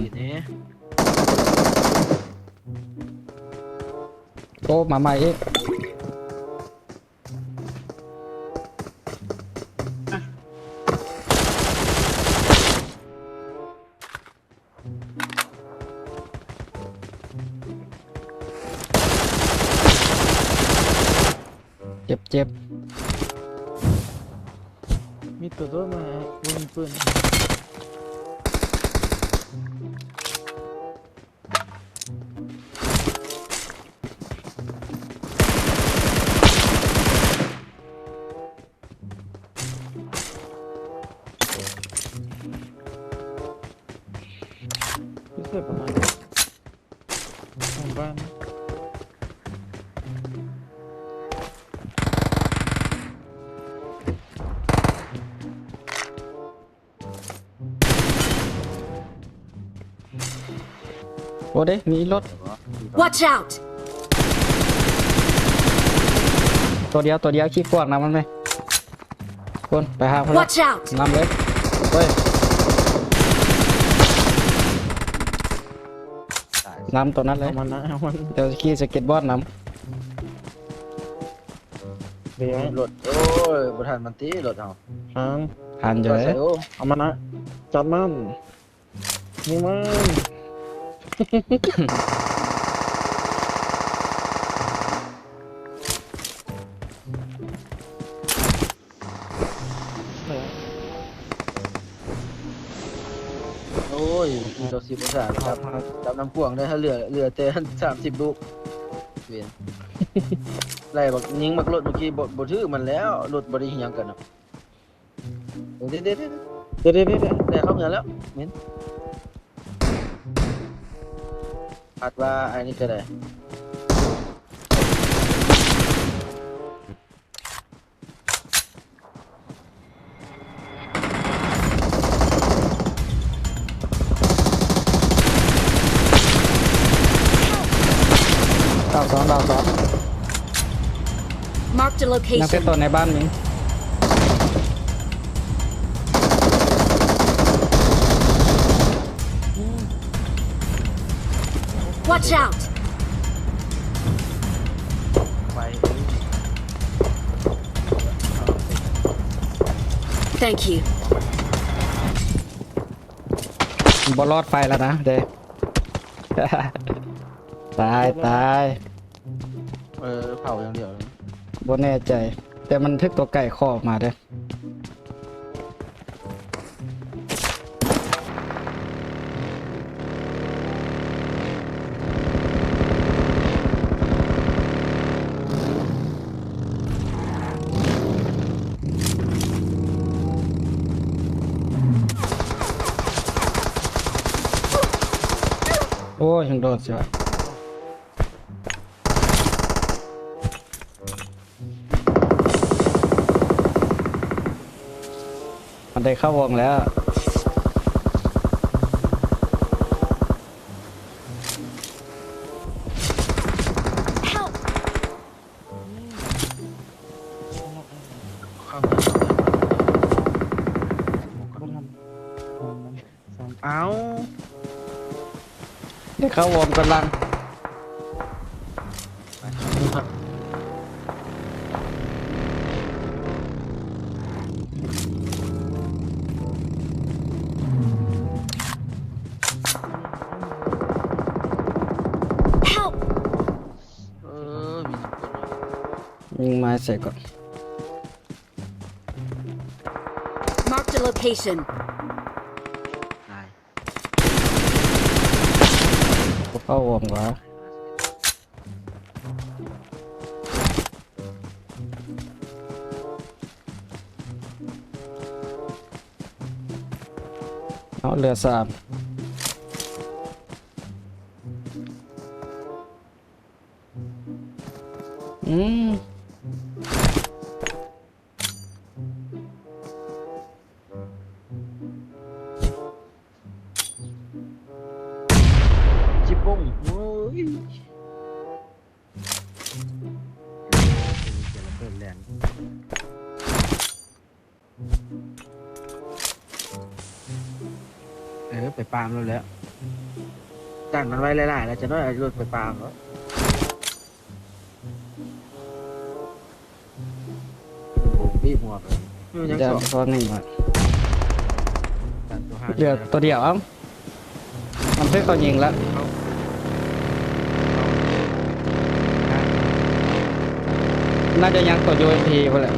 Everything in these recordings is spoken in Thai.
นั่นนี่โอ้มาใหม่อีกเจ็บเจ็บมีตัวตัวมาบนปืน พิเศษปร โอ้เด้มีรถ Watch out! ตัวเดียวตัวเดียวขี้กวางนะมันไหมคนไปหาพลัก Watch out! นำเลยเฮ้ยตายนำตัวนั้นเลเอายมันนะเอามันเดี๋ยวขี่สเก็ตบอร์ดนเดี๋ยวรถโอ้ยบ่ทันมันตีรถเฮาหางำหันอยู่เลยใส่โอ้เอามันนะจัดมันนี่มันเออ โอ้ยมีรถ10องศาครับจับน้ำพ่วงได้ถ้าเหลือเหลือแต่30ลูกเวียนไล่บักยิงบักรถเมื่อกี้บ่บ่ถือมันแล้วรถบ่ได้เหียงกันเนาะเด็ดๆเดี๋ยวเดี๋ยวเดี๋ยวเดี๋ยวๆได้เข้าเงินแล้วเห็น อัดว่าอันนี้ก็ได้ดาวสองดาวสอง Marked a ยังเป็น location. ตัวในบ้านมิ Watch out! ไป Thank you. บอลอดไฟแล้วนะเด้ตายตายเออเผาอย่างเดียวเลยบ่แน่ใจ แต่มันทึกตัวไก่คอออกมาเด้อ โอ้ยยังโดนเสียมันได้เข้าวงแล้ว เข้าวงกำลัง Help! เออมีคนยิงไม้ใส่ก่อน Marked a location. ตาย เข้าวงวะเอาเรือสามอืม เปิดแรงเออไปปาล์มแล้วแหล้วกันมันไว้หลายๆแล้วจะน้อยเอารถไปปาล์มแล้วผมบีบหัวไปมันยังเดี๋ยวสองพอหนึ่งว่ะกันตัวห้าเหลือตัวเดียวเอ้ามันเพิ่งเขายิงแล้ว น่าจะยังตัวโยนทีไปแหละ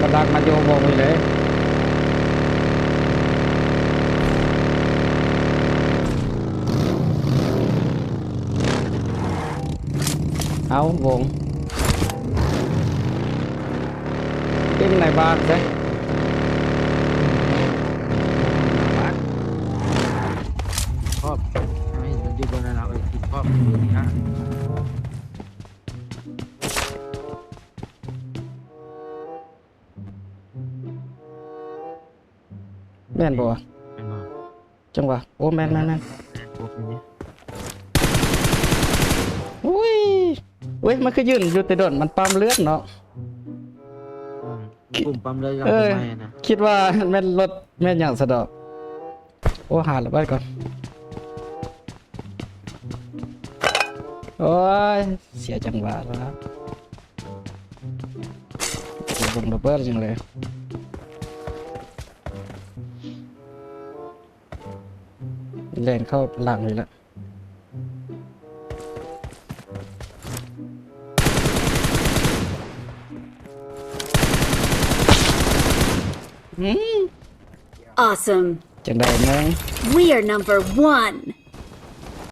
มาดักมาโยนวงไปเลยเอาวงขึ้นในบ้านใช่ แม่นบ่วะเป็นมาจังหวะโอ้แม่นแม่นแม่นพวกนี้อุ้ยอุ้ยมันคือยืนอยู่แต่โดนมันปั๊มเลือดเนาะอืมกลุ่มปั๊มเลยยังเออ ไม่นะคิดว่าแม่นรถแม่นอย่างสะดอกโอ้หาระเบิดก่อนโอ้ยเสียจังหวะแล้วครับระเบิดระเบิดจังเลย เล่นเข้าหลังเลยละอืม Awesome. จังได้ไหม We are number one.